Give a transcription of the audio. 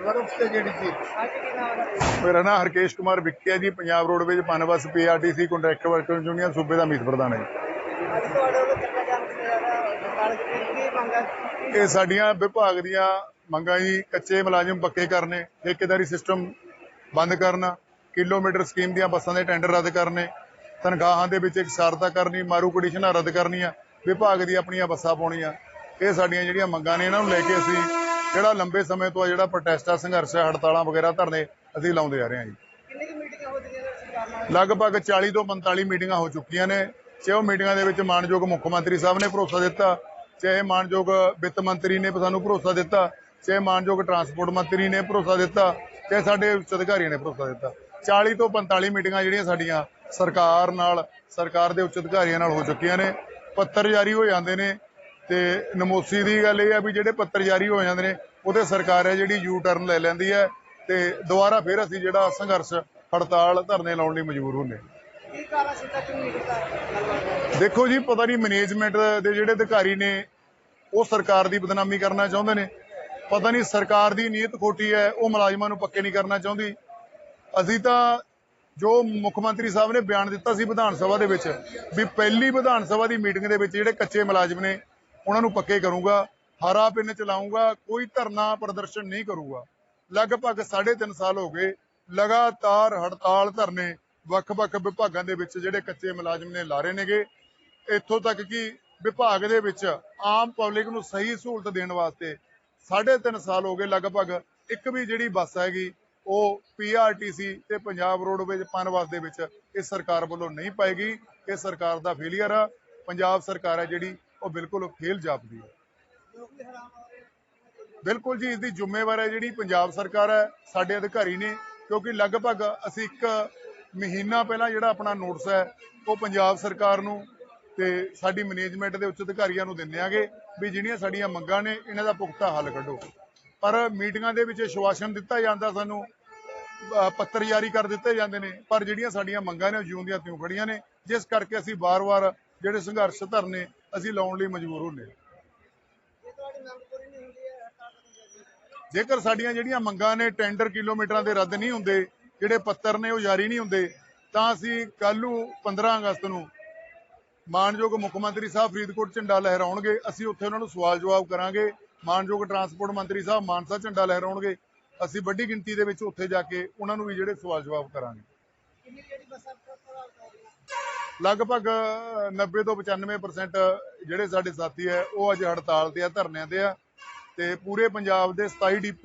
ਤੇ ਜਿਹੜੀ ਸੀ। ਮੇਰਾ ਨਾਮ ਹਰਕੇਸ਼ ਕੁਮਾਰ ਵਿੱਕੀ ਹੈ ਜੀ Punjab roadways Punbus PRTC contractor worker union ਸੂਬੇ ਦਾ ਮੀਤ ਪ੍ਰਧਾਨ ਹੈ ਜੀ। ਇਹ ਸਾਡੀਆਂ ਵਿਭਾਗ ਦੀਆਂ ਮੰਗਾਂ ਜੀ ਕੱਚੇ ਮੁਲਾਜ਼ਮ ਪੱਕੇ ਕਰਨੇ ਠੇਕੇਦਾਰੀ ਸਿਸਟਮ ਬੰਦ ਕਰਨਾ ਕਿਲੋਮੀਟਰ ਸਕੀਮ ਦੀਆਂ ਬੱਸਾਂ ਦੇ ਟੈਂਡਰ ਰੱਦ ਕਰਨੇ ਤਨਖਾਹਾਂ ਦੇ ਵਿੱਚ ਇਕਸਾਰਤਾ ਕਰਨੀ ਮਾਰੂ ਕੰਡੀਸ਼ਨਾਂ ਰੱਦ ਕਰਨੀਆਂ ਵਿਭਾਗ ਦੀ ਆਪਣੀਆਂ ਬੱਸਾਂ ਪਾਉਣੀਆਂ। ਇਹ ਸਾਡੀਆਂ ਜਿਹੜੀਆਂ ਮੰਗਾਂ ਨੇ ਇਹਨਾਂ ਨੂੰ ਲੈ ਕੇ ਅਸੀਂ ਜਿਹੜਾ ਲੰਬੇ ਸਮੇਂ ਤੋਂ ਆ ਜਿਹੜਾ ਪ੍ਰੋਟੈਸਟਾ ਸੰਘਰਸ਼ ਹੈ ਹੜਤਾਲਾਂ ਵਗੈਰਾ ਧਰਨੇ ਅਸੀਂ ਲਾਉਂਦੇ ਆ ਰਹੇ ਹਾਂ ਜੀ। ਕਿੰਨੀ ਕੁ ਮੀਟਿੰਗਾਂ ਹੋ ਚੁੱਕੀਆਂ ਨੇ ਸਰਕਾਰ ਨਾਲ? ਲਗਭਗ 40 ਤੋਂ 45 ਮੀਟਿੰਗਾਂ ਹੋ ਚੁੱਕੀਆਂ ਨੇ ਚਾਹੇ ਉਹ ਮੀਟਿੰਗਾਂ ਦੇ ਵਿੱਚ ਮਾਨਯੋਗ ਮੁੱਖ ਮੰਤਰੀ ਸਾਹਿਬ ਨੇ ਭਰੋਸਾ ਦਿੱਤਾ ਚਾਹੇ ਮਾਨਯੋਗ ਵਿੱਤ ਮੰਤਰੀ ਨੇ ਸਾਨੂੰ ਭਰੋਸਾ ਦਿੱਤਾ ਚਾਹੇ ਮਾਨਯੋਗ ਟਰਾਂਸਪੋਰਟ ਮੰਤਰੀ ਨੇ ਭਰੋਸਾ ਦਿੱਤਾ ਚਾਹੇ ਸਾਡੇ ਉੱਚ ਅਧਿਕਾਰੀਆਂ ਨੇ ਭਰੋਸਾ ਦਿੱਤਾ। 40 ਤੋਂ 45 ਮੀਟਿੰਗਾਂ ਜਿਹੜੀਆਂ ਸਾਡੀਆਂ ਸਰਕਾਰ ਨਾਲ ਸਰਕਾਰ ਦੇ ਉੱਚ ਅਧਿਕਾਰੀਆਂ ਨਾਲ ਹੋ ਚੁੱਕੀਆਂ ਨੇ ਪੱਤਰ ਜਾਰੀ ਹੋ ਜਾਂਦੇ ਨੇ ਤੇ ਨਮੋਸੀ ਦੀ ਗੱਲ ਇਹ ਆ ਵੀ ਜਿਹੜੇ ਪੱਤਰ ਜਾਰੀ ਹੋ ਜਾਂਦੇ ਨੇ ਉਹਦੇ ਸਰਕਾਰ ਹੈ ਜਿਹੜੀ ਯੂ ਟਰਨ ਲੈ ਲੈਂਦੀ ਹੈ ਤੇ ਦੁਬਾਰਾ ਫਿਰ ਅਸੀਂ ਜਿਹੜਾ ਸੰਘਰਸ਼ ਹੜਤਾਲ ਧਰਨੇ ਲਾਉਣ ਲਈ ਮਜਬੂਰ ਹੁੰਦੇ ਹਾਂ। ਕੀ ਕਾਰਨ ਸੀ ਤੱਕ ਨਹੀਂ ਕੀਤਾ? ਗੱਲਬਾਤ ਦੇਖੋ ਜੀ ਪਤਾ ਨਹੀਂ ਮੈਨੇਜਮੈਂਟ ਦੇ ਜਿਹੜੇ ਅਧਿਕਾਰੀ ਨੇ ਉਹ ਸਰਕਾਰ ਦੀ ਬਦਨਾਮੀ ਕਰਨਾ ਚਾਹੁੰਦੇ ਨੇ। ਪਤਾ ਨਹੀਂ ਸਰਕਾਰ ਦੀ ਨੀਅਤ ਖੋਟੀ ਹੈ ਉਹ ਮੁਲਾਜ਼ਮਾਂ ਨੂੰ ਪੱਕੇ ਨਹੀਂ ਕਰਨਾ ਚਾਹੁੰਦੀ। ਅਸੀਂ ਤਾਂ ਜੋ ਮੁੱਖ ਮੰਤਰੀ ਸਾਹਿਬ ਨੇ ਬਿਆਨ ਦਿੱਤਾ ਸੀ ਵਿਧਾਨ ਸਭਾ ਦੇ ਵਿੱਚ ਵੀ ਪਹਿਲੀ ਵਿਧਾਨ ਸਭਾ ਦੀ ਮੀਟਿੰਗ ਦੇ ਵਿੱਚ ਜਿਹੜੇ ਕੱਚੇ ਮੁਲਾਜ਼ਮ ਨੇ ਉਹਨਾਂ ਨੂੰ ਪੱਕੇ ਕਰੂੰਗਾ, ਹਰਾ ਪਿੰਨ ਚਲਾਉਂਗਾ ਕੋਈ ਧਰਨਾ ਪ੍ਰਦਰਸ਼ਨ ਨਹੀਂ ਕਰੂਗਾ। ਲਗਭਗ 3.5 ਸਾਲ ਹੋ ਗਏ, ਲਗਾਤਾਰ ਹੜਤਾਲ ਧਰਨੇ ਵੱਖ-ਵੱਖ ਵਿਭਾਗਾਂ ਦੇ ਵਿੱਚ ਜਿਹੜੇ ਕੱਚੇ ਮੁਲਾਜ਼ਮ ਨੇ ਲਾਰੇ ਨੇਗੇ। ਇੱਥੋਂ ਤੱਕ ਕਿ ਵਿਭਾਗ ਦੇ ਵਿੱਚ ਆਮ ਪਬਲਿਕ ਨੂੰ ਸਹੀ ਸਹੂਲਤ ਦੇਣ ਵਾਸਤੇ 3.5 ਸਾਲ ਹੋ ਗਏ, ਲਗਭਗ ਇੱਕ ਵੀ ਜਿਹੜੀ ਬੱਸ ਹੈਗੀ, ਉਹ ਪੀਆਰਟੀਸੀ ਤੇ ਪੰਜਾਬ ਰੋਡਵੇਜ਼ ਪਨਬਸ ਦੇ ਵਿੱਚ ਇਹ ਸਰਕਾਰ ਵੱਲੋਂ ਨਹੀਂ ਪਾਏਗੀ ਇਹ ਸਰਕਾਰ ਦਾ ਫੇਲਿਅਰ ਆ। ਪੰਜਾਬ ਸਰਕਾਰ ਹੈ ਜਿਹੜੀ ਉਹ ਬਿਲਕੁਲ ਫੇਲ ਜਾਪਦੀ ਹੈ। ਬਿਲਕੁਲ ਜੀ ਇਸ ਦੀ ਜ਼ਿੰਮੇਵਾਰ ਹੈ ਜਿਹੜੀ ਪੰਜਾਬ ਸਰਕਾਰ ਹੈ, ਸਾਡੇ ਅਧਿਕਾਰੀ ਨੇ, ਕਿਉਂਕਿ ਲਗਭਗ ਅਸੀਂ ਇੱਕ ਮਹੀਨਾ ਪਹਿਲਾਂ ਜਿਹੜਾ ਆਪਣਾ ਨੋਟਿਸ ਹੈ, ਉਹ ਪੰਜਾਬ ਸਰਕਾਰ ਨੂੰ ਤੇ ਸਾਡੀ ਮੈਨੇਜਮੈਂਟ ਦੇ ਉੱਚ ਅਧਿਕਾਰੀਆਂ ਨੂੰ ਦਿੰਦੇ ਆਗੇ ਵੀ ਜਿਹੜੀਆਂ ਸਾਡੀਆਂ ਮੰਗਾਂ ਨੇ, ਇਹਨਾਂ ਦਾ ਪੁਖਤਾ ਹੱਲ ਕੱਢੋ। ਪਰ ਮੀਟਿੰਗਾਂ ਦੇ ਵਿੱਚ ਆਸ਼ਵਾਸਨ ਦਿੱਤਾ ਜਾਂਦਾ ਸਾਨੂੰ ਪੱਤਰ ਜਾਰੀ ਕਰ ਦਿੱਤੇ ਜਾਂਦੇ ਨੇ, ਪਰ ਜਿਹੜੀਆਂ ਸਾਡੀਆਂ ਮੰਗਾਂ ਨੇ, ਉਹ ਜਿਉਂਦੀਆਂ ਤਿਉਂ ਖੜੀਆਂ ਨੇ, ਜਿਸ ਕਰਕੇ ਅਸੀਂ ਵਾਰ-ਵਾਰ ਜਿਹੜੇ ਸੰਘਰਸ਼ ਧਰਨੇ ਅਸੀਂ ਲਾਉਣ ਲਈ ਮਜਬੂਰ ਹੁੰਦੇ ਨਹੀਂ ਜੇਕਰ ਸਾਡੀਆਂ ਜਿਹੜੀਆਂ ਮੰਗਾਂ ਨੇ ਟੈਂਡਰ ਕਿਲੋਮੀਟਰਾਂ ਦੇ ਰੱਦ ਨਹੀਂ ਹੁੰਦੇ, ਜਿਹੜੇ ਪੱਤਰ ਨੇ ਉਹ ਜਾਰੀ ਨਹੀਂ ਹੁੰਦੇ, ਤਾਂ ਅਸੀਂ ਕੱਲ ਨੂੰ 15 ਅਗਸਤ ਨੂੰ ਮਾਨਯੋਗ ਮੁੱਖ ਮੰਤਰੀ ਸਾਹਿਬ ਫਰੀਦਕੋਟ ਝੰਡਾ ਲਹਿਰਾਉਣਗੇ। ਅਸੀਂ ਉੱਥੇ ਉਹਨਾਂ ਨੂੰ ਸਵਾਲ ਜਵਾਬ ਕਰਾਂਗੇ। ਮਾਨਯੋਗ ਟਰਾਂਸਪੋਰਟ ਮੰਤਰੀ ਸਾਹਿਬ ਮਾਨਸਾ ਝੰਡਾ ਲਹਿਰਾਉਣਗੇ। ਅਸੀਂ ਵੱਡੀ ਗਿਣਤੀ ਦੇ ਵਿੱਚ ਉੱਥੇ ਜਾ ਕੇ ਉਹਨਾਂ ਨੂੰ ਵੀ ਜਿਹੜੇ ਸਵਾਲ ਜਵਾਬ ਕਰਾਂਗੇ। ਕਿੰਨੀ ਜਿਹੜੀ ਬੱਸਾਂ ਲਗਭਗ 90 ਤੋਂ 95% ਜਿਹੜੇ ਸਾਡੇ ਸਾਥੀ ਹੈ, ਉਹ ਅੱਜ ਹੜਤਾਲ ਤੇ ਆ, ਧਰਨਿਆਂ ਤੇ ਆ ਤੇ ਪੂਰੇ ਪੰਜਾਬ ਦੇ 27 ਡਿਪੂ